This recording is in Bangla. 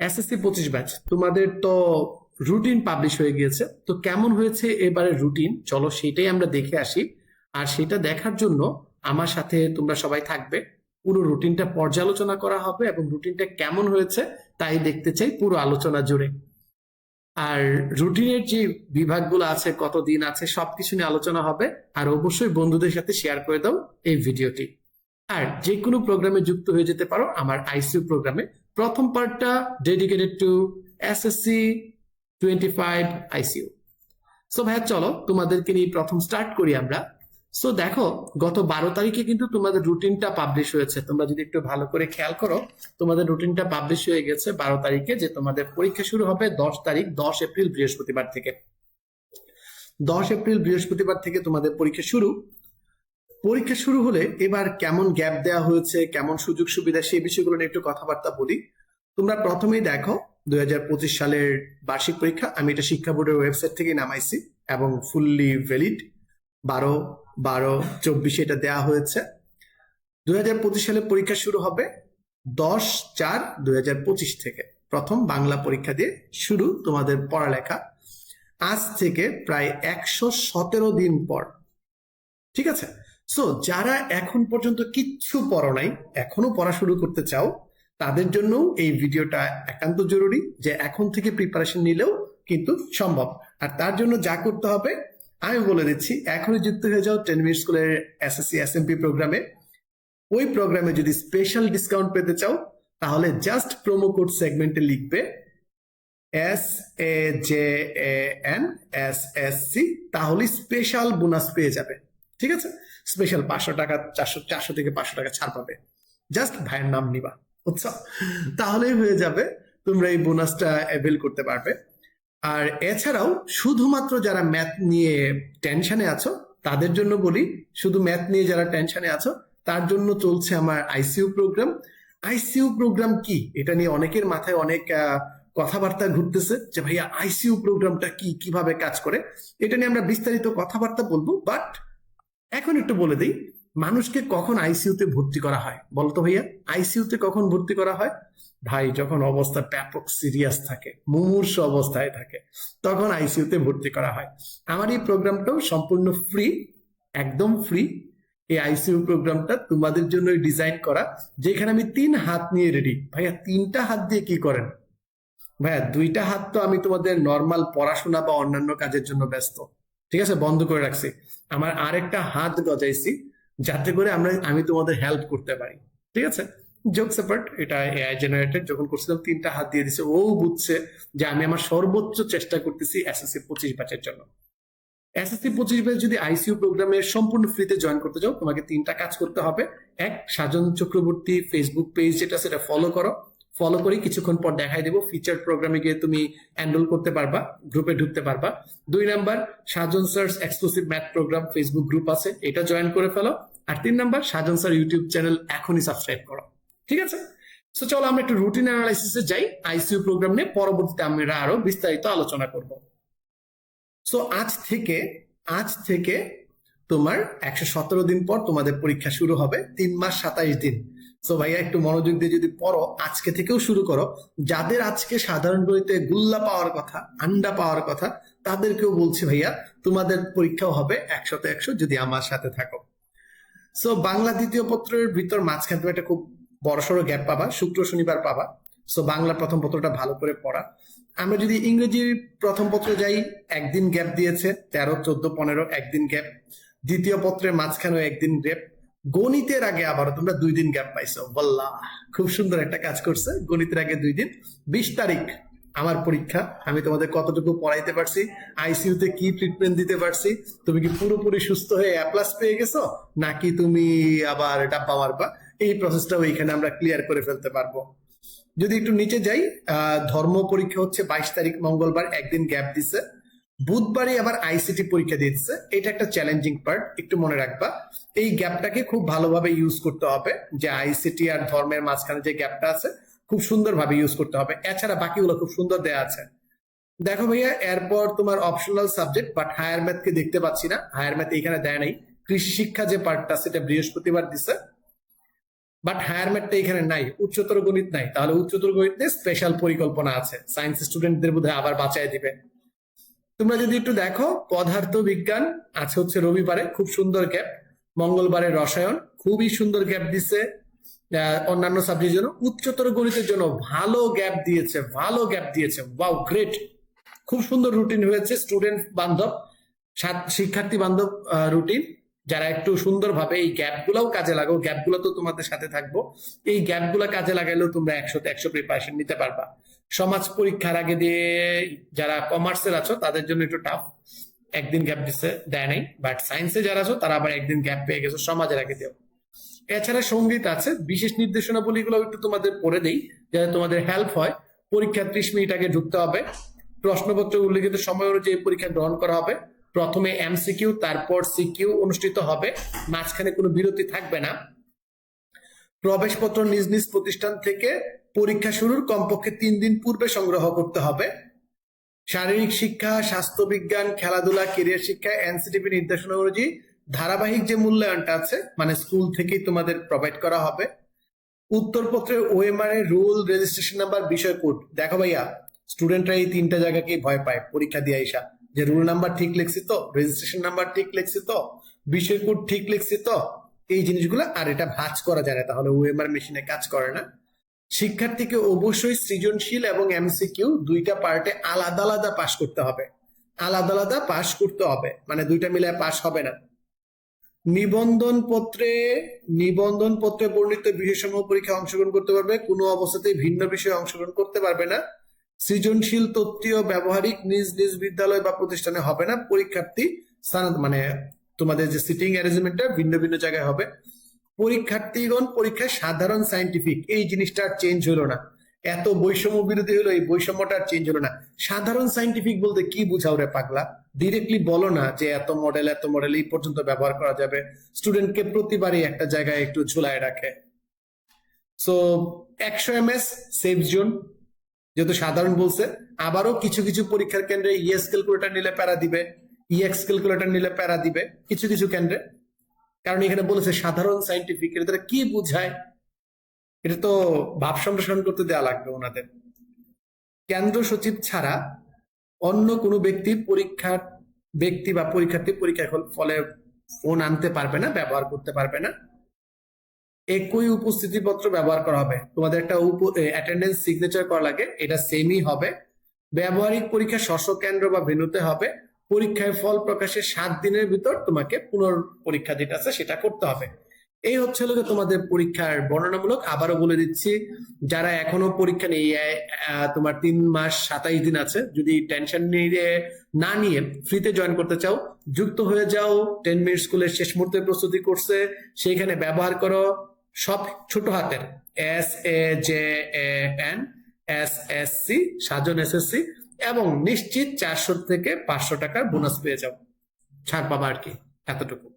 এসএসসি পঁচিশ ব্যাচ তোমাদের তো রুটিন পাবলিশ হয়ে গিয়েছে। তো কেমন হয়েছে এবারে রুটিন চলো সেটাই আমরা দেখে আসি। আর সেটা দেখার জন্য আমার সাথে তোমরা সবাই থাকবে। পুরো রুটিনটা পর্যালোচনা করা হবে এবং রুটিনটা কেমন হয়েছে তাই দেখতে চাই পুরো আলোচনা জুড়ে। আর রুটিনের যে বিভাগগুলো আছে কত দিন আছে, সবকিছু নিয়ে আলোচনা হবে। আর অবশ্যই বন্ধুদের সাথে শেয়ার করে দাও এই ভিডিওটি আর যে কোনো প্রোগ্রামে যুক্ত হয়ে যেতে পারো আমার আইসিইউ প্রোগ্রামে প্রথম পার্টটা dedicated to SSC twenty five ICU so ভাইয়া, চলো তোমাদেরকে নিয়ে প্রথম স্টার্ট করি আমরা। সো দেখো, গত বারো তারিখে কিন্তু তোমাদের রুটিনটা পাবলিশ হয়েছে। তোমরা যদি একটু ভালো করে খেয়াল করো, তোমাদের রুটিনটা পাবলিশ হয়ে গেছে বারো তারিখে, যে তোমাদের পরীক্ষা শুরু হবে দশ তারিখ, দশ এপ্রিল বৃহস্পতিবার থেকে। দশ এপ্রিল বৃহস্পতিবার থেকে তোমাদের পরীক্ষা শুরু। পরীক্ষা শুরু হলে এবার কেমন গ্যাপ দেওয়া হয়েছে, কেমন সুযোগ সুবিধা সেই বিষয়গুলো নিয়ে একটু কথাবার্তা বলি। তোমরা প্রথমেই দেখো দুই হাজার পঁচিশ সালের বার্ষিক পরীক্ষা। আমি এটা শিক্ষা বোর্ডের ওয়েবসাইট থেকে নামাইছি এবং ফুললি ভ্যালিড বারো বারো, চব্বিশে এটা দেওয়া হয়েছে। দুই হাজার পঁচিশ সালে পরীক্ষা শুরু হবে দশ চার দুই থেকে। প্রথম বাংলা পরীক্ষা দিয়ে শুরু তোমাদের পড়ালেখা। আজ থেকে প্রায় একশো সতেরো দিন পর। ঠিক আছে? সো যারা এখন পর্যন্ত কিচ্ছু পড়ো নাই, এখনও পড়া শুরু করতে চাও তাদের জন্য এই ভিডিওটা একান্ত জরুরি যে এখন থেকে প্রিপারেশন নিলেও কিন্তু সম্ভব। আর তার জন্য যা করতে হবে, আমি বলে দিচ্ছি, এখনই যুক্ত হয়ে যাও টেন মিনিট স্কুলের এসএসসি এসএমপি প্রোগ্রামে ওই প্রোগ্রামে যদি স্পেশাল ডিসকাউন্ট পেতে চাও, তাহলে জাস্ট প্রোমো কোড সেগমেন্টে লিখবে S A J N S S C তাহলে স্পেশাল বোনাস পেয়ে যাবে। ঠিক আছে? স্পেশাল পাঁচশো টাকা, চারশো চারশো থেকে পাঁচশো টাকা ছাড় পাবে। জাস্ট ভাইয়ের নাম নিবা। বুঝছ? তাহলেই হয়ে যাবে, তোমরা এই বোনাসটা অ্যাভেল করতে পারবে। আর এছাড়াও, শুধুমাত্র যারা ম্যাথ নিয়ে টেনশনে আছো, তাদের জন্য বলি, শুধু ম্যাথ নিয়ে যারা টেনশনে আছো, তার জন্য চলছে আমার আইসিইউ প্রোগ্রাম আইসিইউ প্রোগ্রাম কি? এটা নিয়ে অনেকের মাথায় অনেক কথাবার্তা ঘুরতেছে যে, ভাইয়া আইসিইউ প্রোগ্রামটা কি? কীভাবে কাজ করে? এটা নিয়ে আমরা বিস্তারিত কথাবার্তা বলব বাট এখন একটু বলে দিই মানুষকে কখন আইসিইউতে ভর্তি করা হয়? বলতো ভাইয়া, আইসিইউতে কখন ভর্তি করা হয়? ভাই, যখন অবস্থা ব্যাপক সিরিয়াস থাকে, মুমূর্ষ অবস্থায় থাকে, তখন আইসিইউতে ভর্তি করা হয়। আমার এই প্রোগ্রামটাও সম্পূর্ণ ফ্রি একদম ফ্রি এই আইসিইউ প্রোগ্রামটা তোমাদের জন্য ডিজাইন করা, যেখানে আমি তিন হাত নিয়ে রেডি ভাইয়া, তিনটা হাত দিয়ে কি করেন? ভাইয়া, দুইটা হাত তো আমি তোমাদের নর্মাল পড়াশোনা বা অন্যান্য কাজের জন্য ব্যস্ত। ঠিক আছে, বন্ধ করে রাখছি। আমার আরেকটা হাত গজাইছি। যাতে করে আমরা, আমি তোমাদের হেল্প করতে পারি। ঠিক আছে? জোক সেপারেট এটা এআই জেনারেটেড যখন করছিলাম, তিনটা হাত দিয়ে দিছে। ও বুঝছে যে আমি আমার সর্বোচ্চ চেষ্টা করতেছি এসএসসি পঁচিশ ব্যাচের জন্য। এসএসসি পঁচিশ ব্যাচ যদি আইসিইউ প্রোগ্রামে সম্পূর্ণ ফ্রিতে জয়েন করতে চাও, তোমাকে তিনটা কাজ করতে হবে। এক, সাজন চক্রবর্তী ফেসবুক পেজ যেটা সেটা ফলো করো। ফলো করে কিছুক্ষণ পর দেখাই দেবো ফিচার প্রোগ্রামে গিয়ে তুমি এনরোল করতে পারবা গ্রুপে ঢুকতে পারবা। দুই number, Sajan sir exclusive math program Facebook group আছে, এটা জয়েন করে ফেলো। আর তিন number Sajan sir YouTube channel এখনই সাবস্ক্রাইব করো। ঠিক আছে? সো চলো আমরা একটু রুটিন অ্যানালাইসিসে যাই। আইসিইউ প্রোগ্রাম নিয়ে পরবর্তীতে আমরা আরও বিস্তারিত আলোচনা করব। সো আজ থেকে আজ থেকে তোমার একশো সতেরো দিন পর তোমাদের পরীক্ষা শুরু হবে, তিন মাস সাতাইশ দিন। সো ভাইয়া, একটু মনোযোগ দিয়ে যদি পড়ো, আজকে থেকেও শুরু করো। যাদের আজকে সাধারণ বইতে গুল্লা পাওয়ার কথা, আন্ডা পাওয়ার কথা, তাদেরকেও বলছি ভাইয়া, তোমাদের পরীক্ষাও হবে একশোতে একশো যদি আমার সাথে থাকো। সো বাংলা দ্বিতীয় পত্রের ভিতর মাঝখানে একটা খুব বড়সড় গ্যাপ পাবা, শুক্র শনিবার পাবা। সো বাংলা প্রথম পত্রটা ভালো করে পড়া। আমরা যদি ইংরেজি প্রথম পত্র যাই, একদিন গ্যাপ দিয়েছে, তেরো, চোদ্দ, পনেরো, একদিন গ্যাপ দ্বিতীয় পত্রের মাঝখানেও একদিন গ্যাপ গণিতের আগে আবারও তোমরা দুই দিন গ্যাপ পাইছো। বল্লা খুব সুন্দর একটা কাজ করছে, গণিতের আগে দুই দিন। বিশ তারিখ আমার পরীক্ষা। আমি তোমাদের কতটুকু পড়াইতে পারছি? আইসিইউতে কি ট্রিটমেন্ট দিতে পারছি? তুমি কি পুরোপুরি সুস্থ হয়ে অ্যাপ্লাস পেয়ে গেছো? নাকি তুমি আবার ডাব্বা মারবা এই প্রসেসটাও এখানে আমরা ক্লিয়ার করে ফেলতে পারব। যদি একটু নিচে যাই ধর্ম পরীক্ষা হচ্ছে বাইশ তারিখ, মঙ্গলবার একদিন গ্যাপ দিছে। বুধবারই আবার আইসিটি পরীক্ষা দিচ্ছে। এটা একটা চ্যালেঞ্জিং পার্ট একটু মনে রাখবা। এই গ্যাপটাকে খুব ভালোভাবে ইউজ করতে হবে যে আইসিটি আর ধর্মের মাঝখানে যে গ্যাপটা আছে খুব সুন্দরভাবে ইউজ করতে হবে। এছাড়া বাকিগুলো খুব সুন্দর দেয়া আছে। দেখো ভাইয়া, এরপর তোমার অপশনাল সাবজেক্ট বাট হায়ার ম্যাথকে দেখতে পাচ্ছি না। হায়ার ম্যাথ এখানে দেয় নাই। কৃষি শিক্ষা যে পার্টটা সেটা বৃহস্পতিবার দিছে। বাট হায়ার ম্যাথটা এখানে নাই। উচ্চতর গণিত নাই। তাহলে উচ্চতর গণিতে স্পেশাল পরিকল্পনা আছে। সায়েন্স স্টুডেন্টদের বোধহয় আবার বাঁচায় দিবে। তোমরা যদি একটু দেখো, পদার্থ বিজ্ঞান আছে হচ্ছে রবিবারে, খুব সুন্দর গ্যাপ মঙ্গলবারে রসায়ন, খুবই সুন্দর গ্যাপ দিছে। অন্যান্য সাবজেক্টের জন্য উচ্চতর গণিতের জন্য ভালো গ্যাপ দিয়েছে, ভালো গ্যাপ দিয়েছে। ওয়াও গ্রেট খুব সুন্দর রুটিন হয়েছে স্টুডেন্ট বান্ধব শিক্ষার্থী বান্ধব রুটিন যারা একটু সুন্দরভাবে এই গ্যাপ গ্যাপগুলোও কাজে লাগাও গ্যাপগুলো তো তোমাদের সাথে থাকব। এই গ্যাপ গ্যাপগুলো কাজে লাগাইলেও তোমরা একশোতে একশো প্রিপারেশন নিতে পারবা। সমাজ পরীক্ষার আগে দিয়ে যারা কমার্সের আছো, তাদের জন্য একটু টাফ একদিন গ্যাপ দিচ্ছে দেয় নাই। বাট সায়েন্সে যারা আছো, তারা আবার একদিন গ্যাপ পেয়ে গেছো, সমাজের আগে দেও এছাড়া সংগীত আছে, বিশেষ নির্দেশনাবলীগুলো একটু তোমাদের পড়ে দেই যাতে তোমাদের হেল্প হয়। পরীক্ষা ত্রিশ মিনিট আগে ঢুকতে হবে। প্রশ্নপত্র উল্লেখিত সময় অনুযায়ী পরীক্ষা গ্রহণ করা হবে। প্রথমে এমসিকিউ তারপর সিকিউ অনুষ্ঠিত হবে। মাঝখানে কোনো বিরতি থাকবে না। প্রবেশপত্র নিজ নিজ প্রতিষ্ঠান থেকে পরীক্ষা শুরুর কমপক্ষে তিন দিন পূর্বে সংগ্রহ করতে হবে। শারীরিক শিক্ষা, স্বাস্থ্য বিজ্ঞান, খেলাধুলা কেরিয়ার শিক্ষা এনসিটিভি নির্দেশনা অনুযায়ী ধারাবাহিক যে মূল্যায়নটা আছে মানে স্কুল থেকেই তোমাদের প্রোভাইড করা হবে। উত্তরপত্রের ওএমআর এর রুল রেজিস্ট্রেশন নাম্বার বিষয় কোড দেখো ভাইয়া স্টুডেন্টরা এই তিনটা জায়গাকেই ভয় পায়, পরীক্ষা দিয়ে আইসা। যে রুল নাম্বার ঠিক লিখছি তো রেজিস্ট্রেশন নাম্বার ঠিক লিখছি তো, বিষয় কোড ঠিক লিখছি তো, এই জিনিসগুলো, আর এটা ভাজ করা যায় না, তাহলে ওএমআর মেশিনে কাজ করে না। শিক্ষার্থীকে অবশ্যই সৃজনশীল এবং এমসিকিউ দুইটা পার্টে আলাদা আলাদা পাশ করতে হবে। আলাদা আলাদা পাশ করতে হবে মানে দুইটা মিলে পাশ হবে না। নিবন্ধন পত্রে নিবন্ধন পত্রে বর্ণিত বিষয়সমূহ পরীক্ষায় অংশগ্রহণ করতে পারবে, কোনো অবস্থাতেই ভিন্ন বিষয়ে অংশগ্রহণ করতে পারবে না। সৃজনশীল তত্ত্বীয় ব্যবহারিক নিজ নিজ বিদ্যালয় বা প্রতিষ্ঠানে হবে না, পরীক্ষার্থী স্থান মানে তোমাদের যে সিটিং অ্যারেঞ্জমেন্টটা ভিন্ন ভিন্ন জায়গায় হবে। পরীক্ষার্থীগণ পরীক্ষায় সাধারণ সায়েন্টিফিক এই জিনিসটা আর চেঞ্জ হলো না। এত বৈষম্য বিরোধী হলো, এই বৈষম্যটা চেঞ্জ হলো না। সাধারণ সাইন্টিফিক বলতে কি বুঝাও রে পাগলা? ডিরেক্টলি বলো না যে এত মডেল এত মডেল এই পর্যন্ত ব্যবহার করা যাবে। স্টুডেন্টকে প্রতিবারই একটা জায়গায় একটু ঝুলায় রাখে। সো একশো এম এস সেফ জোন যেহেতু সাধারণ বলছে, আবারও কিছু কিছু পরীক্ষার কেন্দ্রে ইএস ক্যালকুলেটর নিলে প্যারা দিবে ইএক্স ক্যালকুলেটর নিলে প্যারা দিবে, কিছু কিছু কেন্দ্রে। কারণ এখানে বলেছে সাধারণ সাইন্টিফিক এটা কি বুঝায়? এটা তো ভাব সম্প্রসারণ করতে দেওয়া লাগবে ওনাদের। কেন্দ্র সচিব ছাড়া অন্য কোনো ব্যক্তি পরীক্ষার, ব্যক্তি বা পরীক্ষার্থী পরীক্ষার ফলে ফোন আনতে পারবে না, ব্যবহার করতে পারবে না। একই উপস্থিতিপত্র ব্যবহার করা হবে। তোমাদের একটা অ্যাটেন্ডেন্স সিগনেচার করা লাগে, এটা সেমই হবে। ব্যবহারিক পরীক্ষা শস্য কেন্দ্র বা ভেনুতে হবে। পরীক্ষায় ফল প্রকাশের সাত দিনের ভিতর তোমাকে পুনর পরীক্ষা যেটা আছে সেটা করতে হবে। এই হচ্ছে হলো তোমাদের পরীক্ষার বর্ণনামূলক। আবারও বলে দিচ্ছি, যারা এখনও পরীক্ষা নেই তোমার তিন মাস সাতাইশ দিন আছে, যদি টেনশন নিয়ে না নিয়ে ফ্রিতে জয়েন করতে চাও, যুক্ত হয়ে যাও টেন মিনিট স্কুলের শেষ মুহূর্তে প্রস্তুতি করছে, সেইখানে ব্যবহার করো সব ছোট হাতের S A J N S S C Sajan S S C এবং নিশ্চিত চারশো থেকে পাঁচশো টাকার বোনাস পেয়ে যাও। ছাড় পাবা আর কি, এতটুকু।